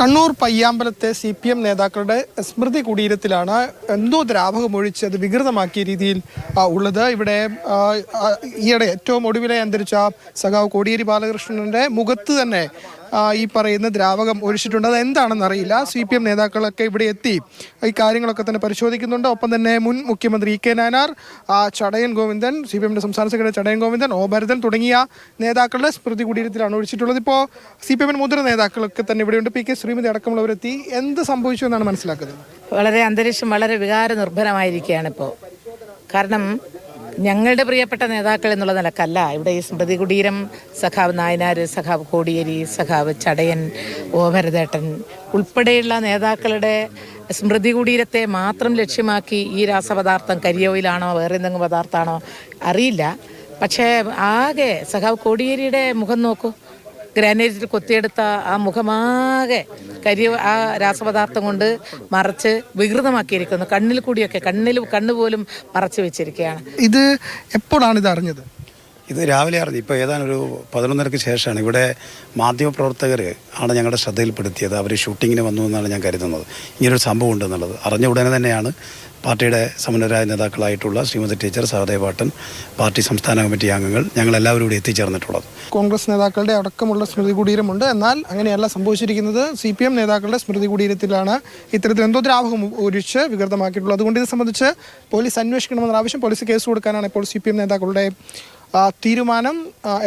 കണ്ണൂർ പയ്യാമ്പലത്തെ C P M നേതാക്കളുടെ സ്മൃതി കുടീരത്തിലാണ് എന്തോ ദ്രാവകമൊഴിച്ച് അത് വികൃതമാക്കിയ രീതിയിൽ ഉള്ളത്. ഇവിടെ ഈയിടെ ഏറ്റവും ഒടുവിലെ അന്തരിച്ച സഖാവ് കോടിയേരി ബാലകൃഷ്ണന്റെ മുഖത്ത് തന്നെ ഈ പറയുന്ന ദ്രാവകം ഒഴിച്ചിട്ടുണ്ട്. അത് എന്താണെന്ന് അറിയില്ല. സി പി എം നേതാക്കളൊക്കെ ഇവിടെ എത്തി. ഈ കാര്യങ്ങളൊക്കെ തന്നെ പരിശോധിക്കുന്നുണ്ട്. ഒപ്പം തന്നെ മുൻ മുഖ്യമന്ത്രി E K Nayanar Chadayan Govindan C P എമ്മിന്റെ സംസ്ഥാന സെക്രട്ടറി ചടയൻ ഗോവിന്ദൻ ഒ ഭരതൻ തുടങ്ങിയ നേതാക്കളുടെ സ്മൃതി കുടീരത്തിലാണ് ഒഴിച്ചിട്ടുള്ളത്. ഇപ്പോൾ സി പി എമ്മിന് മുതിർന്ന നേതാക്കളൊക്കെ തന്നെ ഇവിടെയുണ്ട് പി കെ ശ്രീമതി അടക്കമുള്ളവരെത്തി. എന്ത് സംഭവിച്ചു എന്നാണ് മനസ്സിലാക്കുന്നത്? വളരെ അന്തരീക്ഷം വളരെ വികാര നിർഭരമായിരിക്കുകയാണ് ഇപ്പോൾ കാരണം ഞങ്ങളുടെ പ്രിയപ്പെട്ട നേതാക്കൾ എന്നുള്ള നിലക്കല്ല. ഇവിടെ ഈ സ്മൃതി കുടീരം സഖാവ് നായനാർ സഖാവ് കോടിയേരി സഖാവ് ചടയൻ ഓഭരതേട്ടൻ ഉൾപ്പെടെയുള്ള നേതാക്കളുടെ സ്മൃതി കുടീരത്തെ മാത്രം ലക്ഷ്യമാക്കി ഈ രാസപദാർത്ഥം കരിയോയിലാണോ വേറെ എന്തെങ്കിലും പദാർത്ഥമാണോ അറിയില്ല. പക്ഷേ ആകെ സഖാവ് കോടിയേരിയുടെ മുഖം നോക്കൂ. ഗ്രാനൈറ്റിൽ കൊത്തിയെടുത്ത ആ മുഖമാകെ കരി ആ രാസപദാർത്ഥം കൊണ്ട് മറച്ച് വികൃതമാക്കിയിരിക്കുന്നു. കണ്ണിൽ കൂടിയൊക്കെ കണ്ണിൽ കണ്ണുപോലും മറച്ചു വെച്ചിരിക്കുകയാണ്. ഇത് എപ്പോഴാണ് ഇത് അറിഞ്ഞത്? ഇത് രാവിലെ അറിഞ്ഞു ഇപ്പോൾ ഏതാനും ഒരു പതിനൊന്നരക്ക് ശേഷമാണ്. ഇവിടെ മാധ്യമപ്രവർത്തകർ ആണ് ഞങ്ങളുടെ ശ്രദ്ധയിൽപ്പെടുത്തിയത്. അവർ ഷൂട്ടിങ്ങിന് വന്നു എന്നാണ് ഞാൻ കരുതുന്നത്. ഇങ്ങനൊരു സംഭവം ഉണ്ടെന്നുള്ളത്. അറിഞ്ഞ ഉടനെ തന്നെയാണ് പാർട്ടിയുടെ സമന്വരായ നേതാക്കളായിട്ടുള്ള ശ്രീമതി ടീച്ചർ സഹദേവാട്ടൻ പാർട്ടി സംസ്ഥാന കമ്മിറ്റി അംഗങ്ങൾ ഞങ്ങളെല്ലാവരും ഇവിടെ എത്തിച്ചേർന്നിട്ടുള്ളത്. കോൺഗ്രസ് നേതാക്കളുടെ അടക്കമുള്ള സ്മൃതി കുടീരമുണ്ട്. എന്നാൽ അങ്ങനെയല്ല സംഭവിച്ചിരിക്കുന്നത്. സി പി എം നേതാക്കളുടെ സ്മൃതി കുടീരത്തിലാണ് ഇത്തരത്തിൽ എന്തോ ദ്രാവകം ഒരുച്ച് വികൃതമാക്കിയിട്ടുള്ളത്. അതുകൊണ്ട് ഇത് സംബന്ധിച്ച് പോലീസ് അന്വേഷിക്കണമെന്ന ആവശ്യം പോലീസ് കേസ് കൊടുക്കാനാണ് ഇപ്പോൾ സി പി എം നേതാക്കളുടെ തീരുമാനം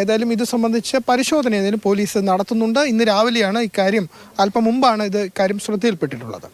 ഏതായാലും ഇത് സംബന്ധിച്ച് പരിശോധന ഏതായാലും പോലീസ് നടത്തുന്നുണ്ട്. ഇന്ന് രാവിലെയാണ് ഇക്കാര്യം അല്പം മുമ്പാണ് ഇത് കാര്യം ശ്രദ്ധയിൽപ്പെട്ടിട്ടുള്ളത്.